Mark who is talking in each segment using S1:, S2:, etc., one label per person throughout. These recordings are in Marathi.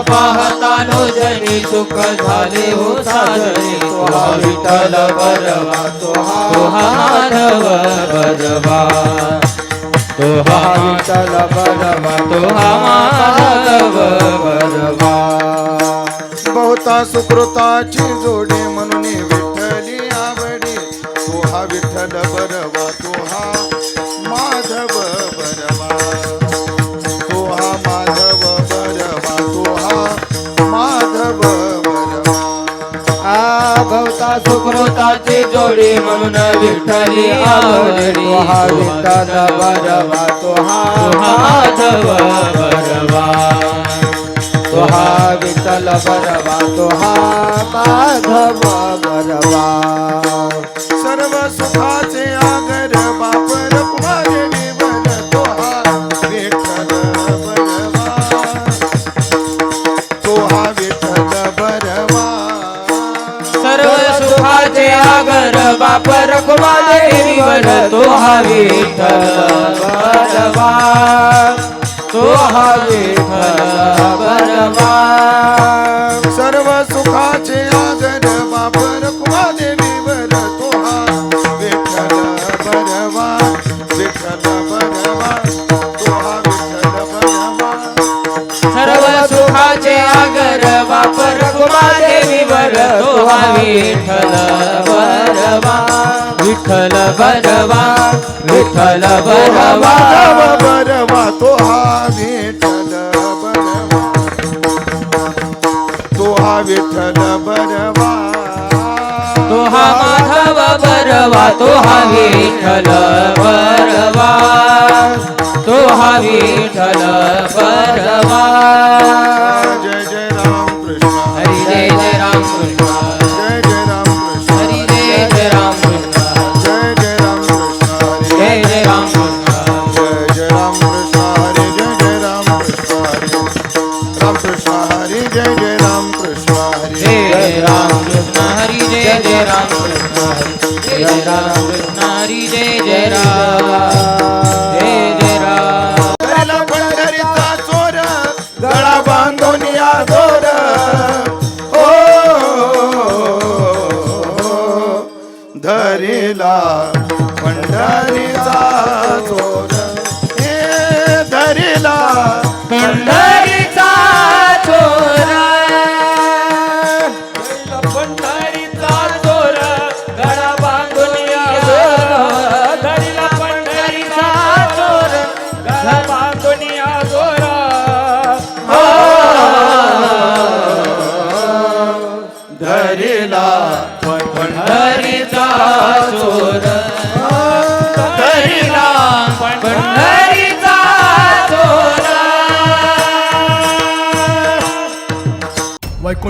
S1: रूप पाहता लोचनी सुख झाले हो साजनी तो विठ्ठल बरवा तो हा माधव बरवा तो विठ्ठल बरवा तो हा माधव बरवा
S2: बहुता सुकृताची जोडी म्हणून विठ्ठली आवडी. तो हा विठ्ठल बरवा
S1: जोडी म्हणून विठ्ठली आवडली. विठ्ठल बरवा तो हा माधव बरवा तो हा विठ्ठल बरवा तो बाप रखुमादेवीवर तो हा विठ्ठल तो हा विठ्ठल
S2: सर्व सुखाचे आगर बापर कुमादेवीवर तो हा विठ्ठल बरवा विठ्ठल बरवा तो हा विठ्ठल बरवा
S1: सर्व सुखाचे आगर विठ्ठल बरवा विठ्ठल बरवा विठ्ठल बरवा
S2: बरवा तो हा विठ्ठल बरवा तो हा विठ्ठल बरवा
S1: तो हा माधव बरवा तो हा विठ्ठल बरवा तो हा विठ्ठल बरवा
S2: गळा बांधून या दोर ओ धरीला पंढरीचा चोर हे धरीला
S1: पंढरीचा चोरा पंढरीचा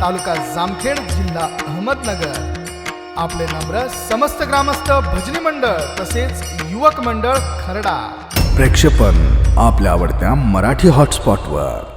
S3: तालुका जामखेड जिल्हा अहमदनगर. आपले नम्र समस्त ग्रामस्थ भजनी मंडळ तसेच युवक मंडळ खरडा.
S4: प्रेक्षेपण आपल्या आवडत्या मराठी हॉटस्पॉटवर